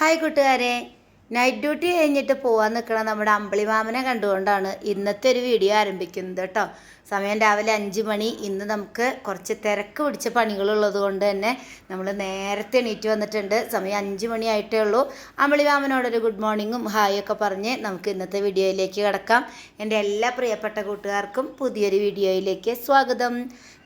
Hi കൂട്ടുകാരെ. Night duty കഴിഞ്ഞിട്ട് പോകാൻ നിൽക്കണ നമ്മുടെ അമ്പിളി മാമനെ കണ്ടുകൊണ്ടാണ് ഇന്നത്തെ ഒരു വീഡിയോ ആരംഭിക്കുന്നത് കേട്ടോ. സമയം രാവിലെ അഞ്ച് മണി. ഇന്ന് നമുക്ക് കുറച്ച് തിരക്ക് പിടിച്ച പണികളുള്ളത് കൊണ്ട് തന്നെ നമ്മൾ നേരത്തെ എണീറ്റ് വന്നിട്ടുണ്ട്. സമയം അഞ്ച് മണിയായിട്ടേ ഉള്ളൂ. അമ്പിളി മാമനോടൊരു ഗുഡ് മോർണിംഗും ഹായ് ഒക്കെ പറഞ്ഞ് നമുക്ക് ഇന്നത്തെ വീഡിയോയിലേക്ക് കിടക്കാം. എന്റെ എല്ലാ പ്രിയപ്പെട്ട കൂട്ടുകാർക്കും പുതിയൊരു വീഡിയോയിലേക്ക് സ്വാഗതം.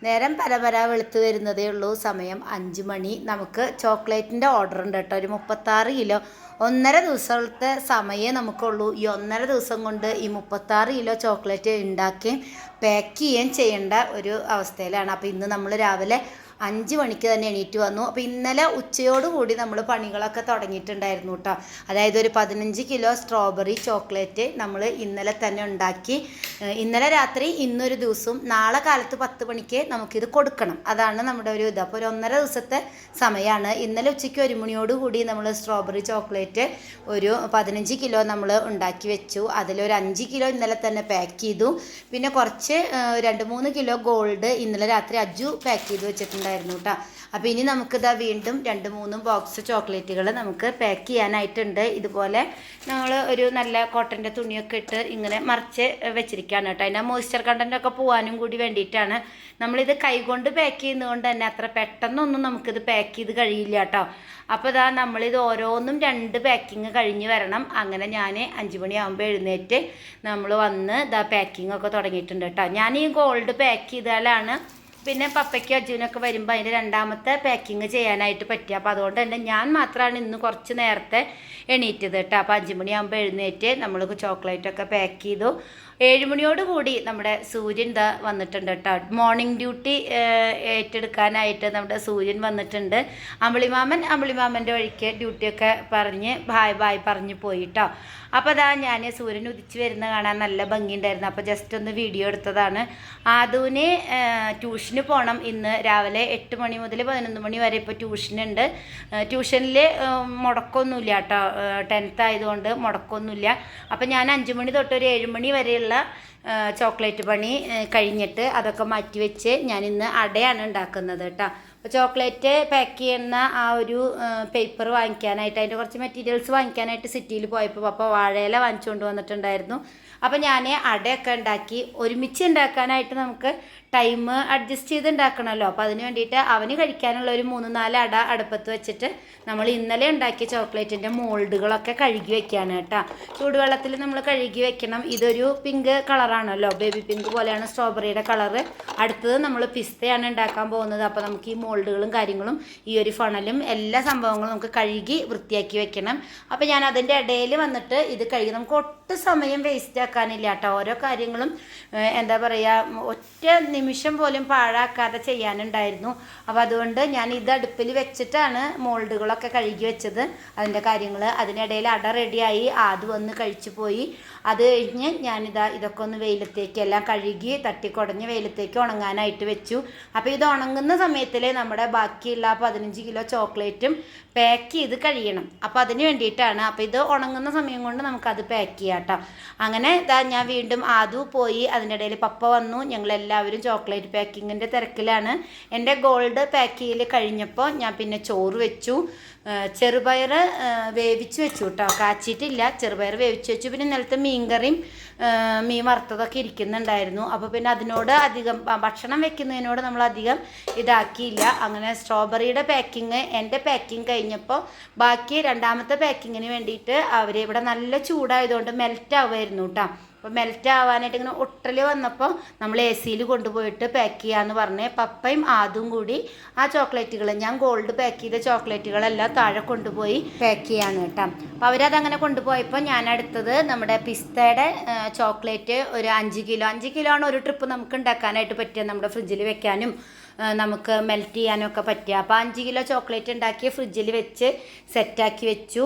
നേരം പരപര വെളുത്ത് വരുന്നതേ ഉള്ളൂ. സമയം അഞ്ച് മണി. നമുക്ക് ചോക്ലേറ്റിന്റെ ഓർഡർ ഉണ്ട് കേട്ടോ. ഒരു മുപ്പത്താറ് കിലോ ഒന്നര ദിവസത്തെ സമയമേ നമുക്കുള്ളൂ. ഈ ഒന്നര ദിവസം കൊണ്ട് ഈ മുപ്പത്താറ് കിലോ ചോക്ലേറ്റ് ഉണ്ടാക്കുകയും പാക്ക് ചെയ്യുകയും ചെയ്യേണ്ട ഒരു അവസ്ഥയിലാണ്. അപ്പോൾ ഇന്ന് നമ്മൾ രാവിലെ അഞ്ച് മണിക്ക് തന്നെ എണീറ്റ് വന്നു. അപ്പോൾ ഇന്നലെ ഉച്ചയോടുകൂടി നമ്മൾ പണികളൊക്കെ തുടങ്ങിയിട്ടുണ്ടായിരുന്നു കേട്ടോ. അതായത് ഒരു പതിനഞ്ച് കിലോ സ്ട്രോബെറി ചോക്ലേറ്റ് നമ്മൾ ഇന്നലെ തന്നെ ഉണ്ടാക്കി. ഇന്നലെ രാത്രി ഇന്നൊരു ദിവസവും നാളെ കാലത്ത് പത്ത് മണിക്ക് നമുക്കിത് കൊടുക്കണം. അതാണ് നമ്മുടെ ഒരു ഇത്. അപ്പോൾ ഒരു ഒന്നര ദിവസത്തെ സമയമാണ് ഇന്നലെ ഉച്ചയ്ക്ക് ഒരു മണിയോടുകൂടി നമ്മൾ സ്ട്രോബെറി ചോക്ലേറ്റ് ഒരു പതിനഞ്ച് കിലോ നമ്മൾ ഉണ്ടാക്കി വെച്ചു. അതിലൊരു അഞ്ച് കിലോ ഇന്നലെ തന്നെ പാക്ക് ചെയ്തു. പിന്നെ കുറച്ച് രണ്ട് മൂന്ന് കിലോ ഗോൾഡ് ഇന്നലെ രാത്രി അജു പാക്ക് ചെയ്ത് വെച്ചിട്ടുണ്ടായിരുന്നു. കേട്ടോ അപ്പോൾ ഇനി നമുക്കിതാ വീണ്ടും രണ്ട് മൂന്നും ബോക്സ് ചോക്ലേറ്റുകൾ നമുക്ക് പാക്ക് ചെയ്യാനായിട്ടുണ്ട്. ഇതുപോലെ നമ്മൾ ഒരു നല്ല കോട്ടന്റെ തുണിയൊക്കെ ഇട്ട് ഇങ്ങനെ മറിച്ച് വെച്ചിരിക്കുകയാണ് കേട്ടോ അതിന്റെ മോയ്സ്ചർ ഒക്കെ പോകാനും കൂടി വേണ്ടിയിട്ടാണ് നമ്മളിത് കൈകൊണ്ട് പാക്ക് ചെയ്യുന്നതുകൊണ്ട് തന്നെ അത്ര പെട്ടെന്നൊന്നും നമുക്കിത് പാക്ക് ചെയ്ത് കഴിയില്ല കേട്ടോ അപ്പോൾ ഇതാ നമ്മളിത് ഓരോന്നും രണ്ട് പാക്കിങ് കഴിഞ്ഞ് വരണം. അങ്ങനെ ഞാൻ അഞ്ച് മണിയാകുമ്പോൾ എഴുന്നേറ്റ് നമ്മൾ വന്ന് ഇതാ പാക്കിംഗ് ഒക്കെ തുടങ്ങിയിട്ടുണ്ട് കേട്ടോ ഞാൻ ഈ ഗോൾഡ് പാക്ക് ചെയ്താലാണ് പിന്നെ പപ്പയ്ക്കും അജുവിനൊക്കെ വരുമ്പോൾ അതിന്റെ രണ്ടാമത്തെ പാക്കിങ് ചെയ്യാനായിട്ട് പറ്റുക അപ്പോൾ അതുകൊണ്ട് തന്നെ ഞാൻ മാത്രമാണ് ഇന്ന് കുറച്ച് നേരത്തെ എണീറ്റത് കേട്ടോ അപ്പോൾ അഞ്ച് മണിയാകുമ്പോൾ എഴുന്നേറ്റ് നമ്മൾ ചോക്ലേറ്റൊക്കെ പാക്ക് ചെയ്തു. ഏഴ് മണിയോട് കൂടി നമ്മുടെ സൂര്യൻ ദാ വന്നിട്ടുണ്ട് കേട്ടോ. മോർണിംഗ് ഡ്യൂട്ടി ഏറ്റെടുക്കാനായിട്ട് നമ്മുടെ സൂര്യൻ വന്നിട്ടുണ്ട്. അമ്പിളിമാമൻ അമ്പിളിമാമന്റെ വഴിക്ക് ഡ്യൂട്ടിയൊക്കെ പറഞ്ഞ് ബായ് ബായ് പറഞ്ഞു പോയി കേട്ടോ അപ്പോൾ അതാ ഞാൻ സൂര്യൻ ഉദിച്ച് വരുന്ന കാണാൻ നല്ല ഭംഗിയുണ്ടായിരുന്നു. അപ്പോൾ ജസ്റ്റ് ഒന്ന് വീഡിയോ എടുത്തതാണ്. ആദൂന് ട്യൂഷന് പോകണം ഇന്ന് രാവിലെ എട്ട് മണി മുതൽ പതിനൊന്ന് മണി വരെ ഇപ്പോൾ ട്യൂഷനുണ്ട് ട്യൂഷനിൽ മുടക്കമൊന്നുമില്ല കേട്ടോ. ടെൻത്ത് ആയതുകൊണ്ട് മുടക്കമൊന്നുമില്ല അപ്പോൾ ഞാൻ അഞ്ച് മണി തൊട്ട് ഒരു ഏഴ് മണി വരെയുള്ള ചോക്ലേറ്റ് പണി കഴിഞ്ഞിട്ട് അതൊക്കെ മാറ്റി വെച്ച് ഞാൻ ഇന്ന് അടയാണ് ഉണ്ടാക്കുന്നത് കേട്ടോ. അപ്പോൾ ചോക്ലേറ്റ് പാക്ക് ചെയ്യുന്ന ആ ഒരു പേപ്പർ വാങ്ങിക്കാനായിട്ട് അതിന്റെ കുറച്ച് മെറ്റീരിയൽസ് വാങ്ങിക്കാനായിട്ട് സിറ്റിയിൽ പോയപ്പോൾ അപ്പോൾ വാഴയില വാങ്ങിച്ചുകൊണ്ട് വന്നിട്ടുണ്ടായിരുന്നു. അപ്പോൾ ഞാൻ അടയൊക്കെ ഉണ്ടാക്കി ഒരുമിച്ച് ഉണ്ടാക്കാനായിട്ട് നമുക്ക് ടൈം അഡ്ജസ്റ്റ് ചെയ്ത് ഉണ്ടാക്കണമല്ലോ അപ്പോൾ അതിന് വേണ്ടിയിട്ട് അവന് കഴിക്കാനുള്ള ഒരു മൂന്ന് നാല് അട അടുപ്പത്ത് വെച്ചിട്ട് നമ്മൾ ഇന്നലെ ഉണ്ടാക്കിയ ചോക്ലേറ്റിന്റെ മോൾഡുകളൊക്കെ കഴുകി വെക്കുകയാണ് കേട്ടോ. ചൂടുവെള്ളത്തിൽ നമ്മൾ കഴുകി വെക്കണം. ഇതൊരു പിങ്ക് കളറാണല്ലോ ബേബി പിങ്ക് പോലെയാണ് സ്ട്രോബെറിയുടെ കളറ് അടുത്തത് നമ്മൾ പിസ്തയാണ് ഉണ്ടാക്കാൻ പോകുന്നത്. അപ്പോൾ നമുക്ക് ഈ മോൾഡുകളും കാര്യങ്ങളും ഈ ഒരു ഫണലും എല്ലാ സംഭവങ്ങളും നമുക്ക് കഴുകി വൃത്തിയാക്കി വെക്കണം. അപ്പോൾ ഞാൻ അതിന്റെ ഇടയിൽ വന്നിട്ട് ഇത് കഴുകി നമുക്ക് ഒട്ടും സമയം വേസ്റ്റ് ആക്കാനില്ല കേട്ടോ. ഓരോ കാര്യങ്ങളും എന്താ പറയുക ഒറ്റ നിമിഷം പോലും പാഴാക്കാതെ ചെയ്യാനുണ്ടായിരുന്നു. അപ്പോൾ അതുകൊണ്ട് ഞാൻ ഇത് അടുപ്പിൽ വെച്ചിട്ടാണ് മോൾഡുകളൊക്കെ കഴുകി വെച്ചത്. അതിന്റെ കാര്യങ്ങൾ അതിനിടയിൽ അട റെഡിയായി അത് വന്ന് കഴിച്ചു പോയി. അത് കഴിഞ്ഞ് ഞാനിതാ ഇതൊക്കെ ഒന്ന് വെയിലത്തേക്ക് എല്ലാം കഴുകി തട്ടിക്കുടഞ്ഞ് വെയിലത്തേക്ക് ഉണങ്ങാനായിട്ട് വെച്ചു. അപ്പോൾ ഇത് ഉണങ്ങുന്ന സമയത്തിൽ നമ്മുടെ ബാക്കിയുള്ള പതിനഞ്ച് കിലോ ചോക്ലേറ്റും പാക്ക് ചെയ്ത് കഴിയണം. അപ്പോൾ അതിന് വേണ്ടിയിട്ടാണ്. അപ്പോൾ ഇത് ഉണങ്ങുന്ന സമയം കൊണ്ട് നമുക്കത് പാക്ക് ചെയ്യാം കേട്ടോ. അങ്ങനെ ഇതാ ഞാൻ വീണ്ടും ആദു പോയി അതിന്റെ ഇടയിൽ പപ്പ വന്നു. ഞങ്ങളെല്ലാവരും ചോക്ലേറ്റ് പാക്കിങ്ങിന്റെ തിരക്കിലാണ്. എന്റെ ഗോൾഡ് പാക്ക് ചെയ്യൽ കഴിഞ്ഞപ്പോൾ ഞാൻ പിന്നെ ചോറ് വെച്ചു. ചെറുപയർ വേവിച്ച് വെച്ചു കേട്ടോ കാച്ചിട്ടില്ല ചെറുപയർ വേവിച്ച് വെച്ചു. പിന്നെ നിലത്ത് മീൻകറിയും മീൻ വറുത്തതൊക്കെ ഇരിക്കുന്നുണ്ടായിരുന്നു. അപ്പോൾ പിന്നെ അതിനോട് അധികം ഭക്ഷണം വെക്കുന്നതിനോട് നമ്മൾ അധികം ഇതാക്കിയില്ല. അങ്ങനെ സ്ട്രോബെറിയുടെ പാക്കിങ് എന്റെ പാക്കിങ് കഴിഞ്ഞപ്പോൾ ബാക്കി രണ്ടാമത്തെ പാക്കിങ്ങിന് വേണ്ടിയിട്ട് അവർ ഇവിടെ നല്ല ചൂടായതുകൊണ്ട് മെൽറ്റ് ആവുമായിരുന്നു കേട്ടോ അപ്പോൾ മെൽറ്റ് ആവാനായിട്ട് ഇങ്ങനെ ഒട്ടൽ വന്നപ്പോൾ നമ്മൾ എ സിയിൽ കൊണ്ടുപോയിട്ട് പാക്ക് ചെയ്യാന്ന് പറഞ്ഞ് പപ്പയും ആദും കൂടി ആ ചോക്ലേറ്റുകൾ ഞാൻ ഗോൾഡ് പാക്ക് ചെയ്ത ചോക്ലേറ്റുകളെല്ലാം താഴെ കൊണ്ടുപോയി പാക്ക് ചെയ്യാണ് കേട്ടോ. അപ്പോൾ അവരതങ്ങനെ കൊണ്ടുപോയപ്പോൾ ഞാൻ അടുത്തത് നമ്മുടെ പിസ്തയുടെ ചോക്ലേറ്റ് ഒരു അഞ്ച് കിലോ. അഞ്ച് കിലോ ആണ് ഒരു ട്രിപ്പ് നമുക്ക് ഉണ്ടാക്കാനായിട്ട് പറ്റിയത് നമ്മുടെ ഫ്രിഡ്ജിൽ വെക്കാനും. നമുക്ക് മെൽറ്റ് ചെയ്യാനൊക്കെ പറ്റുക. അപ്പോൾ അഞ്ച് കിലോ ചോക്ലേറ്റ് ഉണ്ടാക്കി ഫ്രിഡ്ജിൽ വെച്ച് സെറ്റാക്കി വെച്ചു.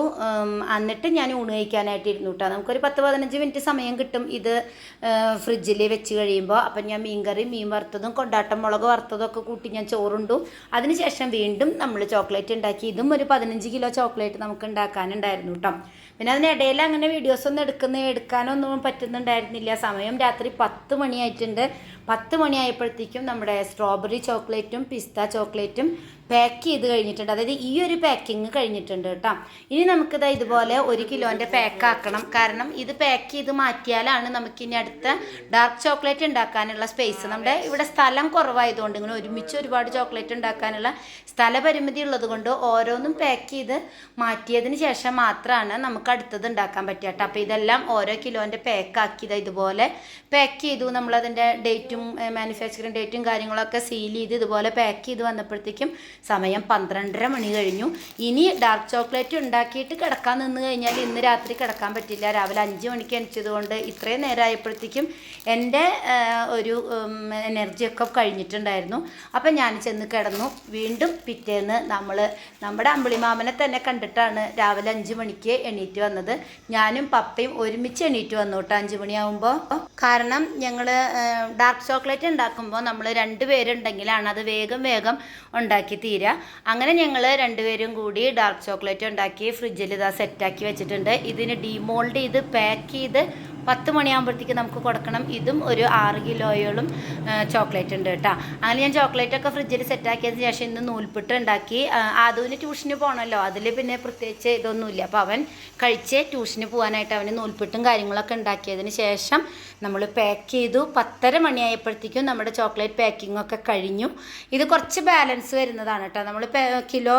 എന്നിട്ട് ഞാൻ ഊണ് കഴിക്കാനായിട്ട് ഇരുന്നു കേട്ടോ നമുക്കൊരു പത്ത് പതിനഞ്ച് മിനിറ്റ് സമയം കിട്ടും ഇത് ഫ്രിഡ്ജിൽ വെച്ച് കഴിയുമ്പോൾ അപ്പം ഞാൻ മീൻകറി മീൻ വറുത്തതും കൊണ്ടാട്ടം മുളക് വറുത്തതും ഒക്കെ കൂട്ടി ഞാൻ ചോറുണ്ടു. അതിനുശേഷം വീണ്ടും നമ്മൾ ചോക്ലേറ്റ് ഉണ്ടാക്കി. ഇതും ഒരു പതിനഞ്ച് കിലോ ചോക്ലേറ്റ് നമുക്ക് ഉണ്ടാക്കാനുണ്ടായിരുന്നു കേട്ടോ പിന്നെ അതിനിടയിൽ അങ്ങനെ വീഡിയോസ് ഒന്നും എടുക്കുന്ന എടുക്കാനൊന്നും പറ്റുന്നുണ്ടായിരുന്നില്ല. സമയം രാത്രി പത്ത് മണിയായിട്ടുണ്ട് പത്ത് മണിയായപ്പോഴത്തേക്കും നമ്മുടെ സ്ട്രോബെറി ചോക്ലേറ്റും പിസ്ത ചോക്ലേറ്റും പാക്ക് ചെയ്ത് കഴിഞ്ഞിട്ടുണ്ട്. അതായത് ഈ ഒരു പാക്കിങ് കഴിഞ്ഞിട്ടുണ്ട് കേട്ടോ. ഇനി നമുക്കിത് ഇതുപോലെ ഒരു കിലോന്റെ പാക്ക് ആക്കണം. കാരണം ഇത് പാക്ക് ചെയ്ത് മാറ്റിയാലാണ് നമുക്ക് ഇനി അടുത്ത ഡാർക്ക് ചോക്ലേറ്റ് ഉണ്ടാക്കാനുള്ള സ്പേസ് നമ്മുടെ ഇവിടെ സ്ഥലം കുറവായതുകൊണ്ട് ഇങ്ങനെ ഒരുമിച്ച് ഒരുപാട് ചോക്ലേറ്റ് ഉണ്ടാക്കാനുള്ള സ്ഥലപരിമിതി ഉള്ളത് കൊണ്ട് ഓരോന്നും പാക്ക് ചെയ്ത് മാറ്റിയതിന് ശേഷം മാത്രമാണ് നമുക്ക് അടുത്തത് ഉണ്ടാക്കാൻ പറ്റുക കേട്ടോ. അപ്പോൾ ഇതെല്ലാം ഓരോ കിലോന്റെ പാക്ക് ആക്കിയത് ഇതുപോലെ പാക്ക് ചെയ്തു. നമ്മളതിന്റെ ഡേറ്റും മാനുഫാക്ചറിങ് ഡേറ്റും കാര്യങ്ങളൊക്കെ സീൽ ചെയ്ത് ഇതുപോലെ പാക്ക് ചെയ്ത് വന്നപ്പോഴത്തേക്കും സമയം പന്ത്രണ്ടര മണി കഴിഞ്ഞു. ഇനി ഡാർക്ക് ചോക്ലേറ്റ് ഉണ്ടാക്കിയിട്ട് കിടക്കാൻ നിന്ന് കഴിഞ്ഞാൽ ഇന്ന് രാത്രി കിടക്കാൻ പറ്റില്ല. രാവിലെ അഞ്ച് മണിക്ക് എണിച്ചതുകൊണ്ട് ഇത്രയും നേരം ആയപ്പോഴത്തേക്കും എന്റെ ഒരു എനർജിയൊക്കെ കഴിഞ്ഞിട്ടുണ്ടായിരുന്നു. അപ്പം ഞാൻ ചെന്ന് കിടന്നു. വീണ്ടും പിറ്റേന്ന് നമ്മൾ നമ്മുടെ അമ്പിളിമാമനെ തന്നെ കണ്ടിട്ടാണ് രാവിലെ അഞ്ച് മണിക്ക് എണീറ്റ് വന്നത്. ഞാനും പപ്പയും ഒരുമിച്ച് എണീറ്റ് വന്നു കേട്ടോ അഞ്ച് മണിയാകുമ്പോൾ കാരണം ഞങ്ങൾ ഡാർക്ക് ചോക്ലേറ്റ് ഉണ്ടാക്കുമ്പോൾ നമ്മൾ രണ്ട് പേരുണ്ടെങ്കിലാണ് അത് വേഗം വേഗം ഉണ്ടാക്കി തീരുക അങ്ങനെ ഞങ്ങൾ രണ്ടുപേരും കൂടി ഡാർക്ക് ചോക്ലേറ്റ് ഉണ്ടാക്കി ഫ്രിഡ്ജിൽ ഇതാ സെറ്റാക്കി വെച്ചിട്ടുണ്ട്. ഇതിന് ഡീമോൾഡ് ചെയ്ത് പാക്ക് ചെയ്ത് പത്ത് മണിയാകുമ്പോഴത്തേക്ക് നമുക്ക് കൊടുക്കണം. ഇതും ഒരു ആറ് കിലോയോളം ചോക്ലേറ്റ് ഉണ്ട് കേട്ടോ. അങ്ങനെ ഞാൻ ചോക്ലേറ്റൊക്കെ ഫ്രിഡ്ജിൽ സെറ്റാക്കിയതിന് ശേഷം ഇന്ന് നൂൽപ്പിട്ട് ഉണ്ടാക്കി. ആദുവിന് ട്യൂഷന് പോകണമല്ലോ അതിൽ പിന്നെ പ്രത്യേകിച്ച് ഇതൊന്നുമില്ല. അപ്പോൾ അവൻ കഴിച്ച് ട്യൂഷന് പോകാനായിട്ട് അവന് നൂൽപ്പിട്ടും കാര്യങ്ങളൊക്കെ ഉണ്ടാക്കിയതിന് ശേഷം നമ്മൾ പാക്ക് ചെയ്തു. പത്തര മണിയായപ്പോഴത്തേക്കും നമ്മുടെ ചോക്ലേറ്റ് പാക്കിംഗ് ഒക്കെ കഴിഞ്ഞു. ഇത് കുറച്ച് ബാലൻസ് വരുന്നതാണ് കേട്ടോ നമ്മൾ കിലോ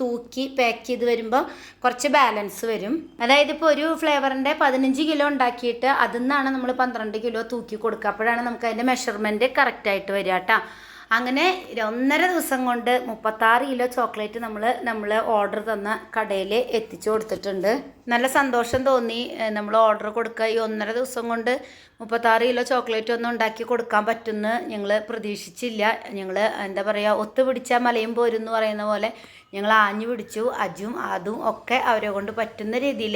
തൂക്കി പാക്ക് ചെയ്ത് വരുമ്പോൾ കുറച്ച് ബാലൻസ് വരും. അതായത് ഇപ്പോൾ ഒരു ഫ്ലേവറിന്റെ പതിനഞ്ച് കിലോ ഉണ്ടാക്കിയിട്ട് അതിൽ നിന്നാണ് നമ്മൾ പന്ത്രണ്ട് കിലോ തൂക്കി കൊടുക്കുക. അപ്പോഴാണ് നമുക്ക് അതിന്റെ മെഷർമെന്റ് കറക്റ്റായിട്ട് വരിക കേട്ടോ അങ്ങനെ ഒന്നര ദിവസം കൊണ്ട് മുപ്പത്താറ് കിലോ ചോക്ലേറ്റ് നമ്മൾ നമ്മൾ ഓർഡർ തന്ന കടയിൽ എത്തിച്ചു കൊടുത്തിട്ടുണ്ട്. നല്ല സന്തോഷം തോന്നി നമ്മൾ ഓർഡർ കൊടുക്കുക ഈ ഒന്നര ദിവസം കൊണ്ട് മുപ്പത്താറ് കിലോ ചോക്ലേറ്റ് ഒന്നും ഉണ്ടാക്കി കൊടുക്കാൻ പറ്റുമെന്ന് ഞങ്ങൾ പ്രതീക്ഷിച്ചില്ല. ഞങ്ങൾ എന്താ പറയുക ഒത്തുപിടിച്ചാൽ മലയും പോരും എന്ന് പറയുന്ന പോലെ ഞങ്ങൾ ആഞ്ഞു പിടിച്ചു. അജും അതും ഒക്കെ അവരെ കൊണ്ട് പറ്റുന്ന രീതിയിൽ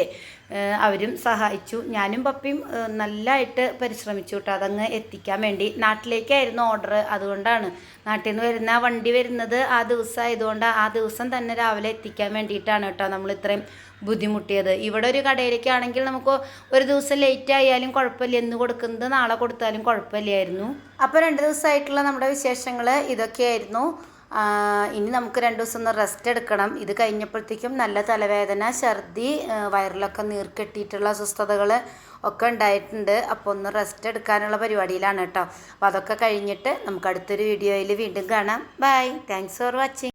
അവരും സഹായിച്ചു. ഞാനും പപ്പിയും നല്ലതായിട്ട് പരിശ്രമിച്ചു കേട്ടോ. അതങ്ങ് എത്തിക്കാൻ വേണ്ടി. നാട്ടിലേക്കായിരുന്നു ഓർഡർ അതുകൊണ്ടാണ് നാട്ടിൽ നിന്ന് വരുന്ന വണ്ടി വരുന്നത് ആ ദിവസം ആയതുകൊണ്ട് ആ ദിവസം തന്നെ രാവിലെ എത്തിക്കാൻ വേണ്ടിയിട്ടാണ് കേട്ടോ നമ്മൾ ഇത്രയും ബുദ്ധിമുട്ടിയത്. ഇവിടെ ഒരു കടയിലേക്കാണെങ്കിൽ നമുക്ക് ഒരു ദിവസം ലേറ്റ് ആയാലും കുഴപ്പമില്ല. എന്ന് കൊടുക്കുന്നത് നാളെ കൊടുത്താലും കുഴപ്പമില്ലായിരുന്നു. അപ്പോൾ രണ്ട് ദിവസമായിട്ടുള്ള നമ്മുടെ വിശേഷങ്ങൾ ഇതൊക്കെയായിരുന്നു. ഇനി നമുക്ക് രണ്ട് ദിവസം ഒന്ന് റെസ്റ്റ് എടുക്കണം. ഇത് കഴിഞ്ഞപ്പോഴത്തേക്കും നല്ല തലവേദന ഛർദി വയറിലൊക്കെ നീർക്കെട്ടിയിട്ടുള്ള അസ്വസ്ഥതകൾ ഒക്കെ ഉണ്ടായിട്ടുണ്ട്. അപ്പോൾ ഒന്ന് റെസ്റ്റ് എടുക്കാനുള്ള പരിപാടിയിലാണ് കേട്ടോ. അപ്പോൾ അതൊക്കെ കഴിഞ്ഞിട്ട് നമുക്ക് അടുത്തൊരു വീഡിയോയിൽ വീണ്ടും കാണാം. Bye thanks for watching